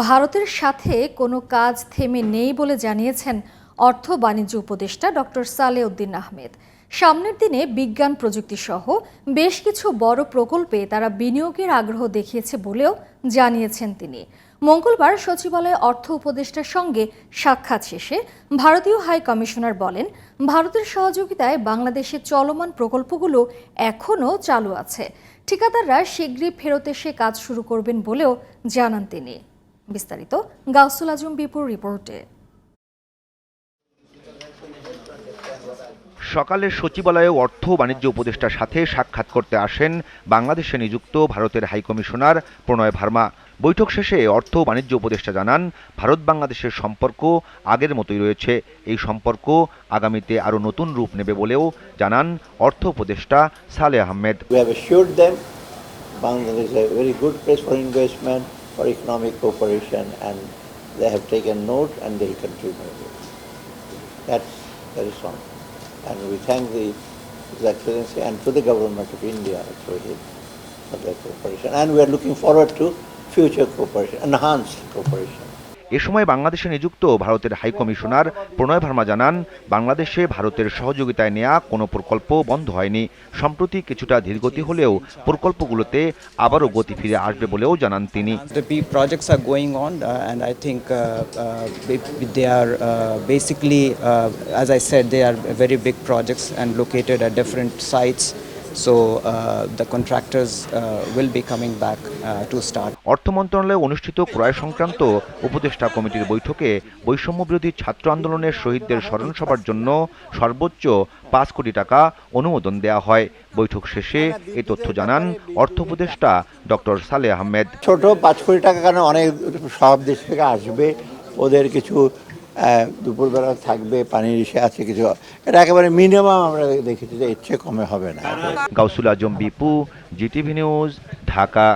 ভারতের সাথে কোনো কাজ থেমে নেই বলে জানিয়েছেন অর্থ বাণিজ্য উপদেষ্টা ডক্টর সালেউদ্দিন আহমেদ। সামনের দিনে বিজ্ঞান প্রযুক্তি সহ বেশ কিছু বড় প্রকল্পে তারা বিনিয়োগের আগ্রহ দেখিয়েছে বলেও জানিয়েছেন তিনি। মঙ্গলবার সচিবালয়ে অর্থ উপদেষ্টার সঙ্গে সাক্ষাৎ শেষে ভারতীয় হাই কমিশনার বলেন, ভারতের সহযোগিতায় বাংলাদেশের চলমান প্রকল্পগুলো এখনও চালু আছে। ঠিকাদাররা শীঘ্রই ফেরত এসে কাজ শুরু করবেন বলেও জানান তিনি। বিস্তারিত গাউসুল আজম বিপুর রিপোর্টে। সকালে সচিবালয়ে অর্থ বাণিজ্য উপদেষ্টার সাথে সাক্ষাৎ করতে আসেন বাংলাদেশে নিযুক্ত ভারতের হাইকমিশনার প্রণয় ভার্মা। বৈঠক শেষে অর্থ বাণিজ্য উপদেষ্টা জানান ভারত বাংলাদেশের সম্পর্ক আগের মতোই রয়েছে। এই সম্পর্ক আগামীতে আরও নতুন রূপ নেবে বলেও জানান অর্থ উপদেষ্টা সালে Ahmed. Them Bangladesh for economic cooperation, and they have taken note and they will continue. That's very strong. And we thank the His Excellency and to the government of India for their cooperation. And we are looking forward to future cooperation, enhanced cooperation. এ সময় বাংলাদেশে নিযুক্ত ভারতের high commissioner প্রণয় ভার্মা জানান বাংলাদেশে ভারতের সহযোগিতায় নেয়া কোনো প্রকল্প বন্ধ হয়নি। সম্প্রতি কিছুটা ধীরগতি হলেও প্রকল্পগুলোতে আবারও গতি ফিরে আসবে বলেও জানান তিনি। Basically uh, as i said they are very big projects and located at different sites. So uh, the contractors uh, will be coming back uh, to start. অর্থ মন্ত্রণালয়ে অনুষ্ঠিত ক্রয় সংক্রান্ত উপদেষ্টা কমিটির বৈঠকে বৈষম্য বিরোধী ছাত্র আন্দোলনের শহীদদের স্মরণ সভার জন্য সর্বোচ্চ পাঁচ কোটি টাকা অনুমোদন দেওয়া হয়। বৈঠক শেষে এই তথ্য জানান অর্থ উপদেষ্টা ডক্টর সালে আহমেদ। ছোট পাঁচ কোটি টাকা কেন অনেক সব দেশ থেকে আসবে? ওদের কিছু দুপুরবেলা থাকবে, পানির ইসে আছে কিছু। এটা একেবারে মিনিমাম আমরা দেখেছি যে ইচ্ছে কমে হবে না। Gausul Azam Bipu, GTV news, Dhaka.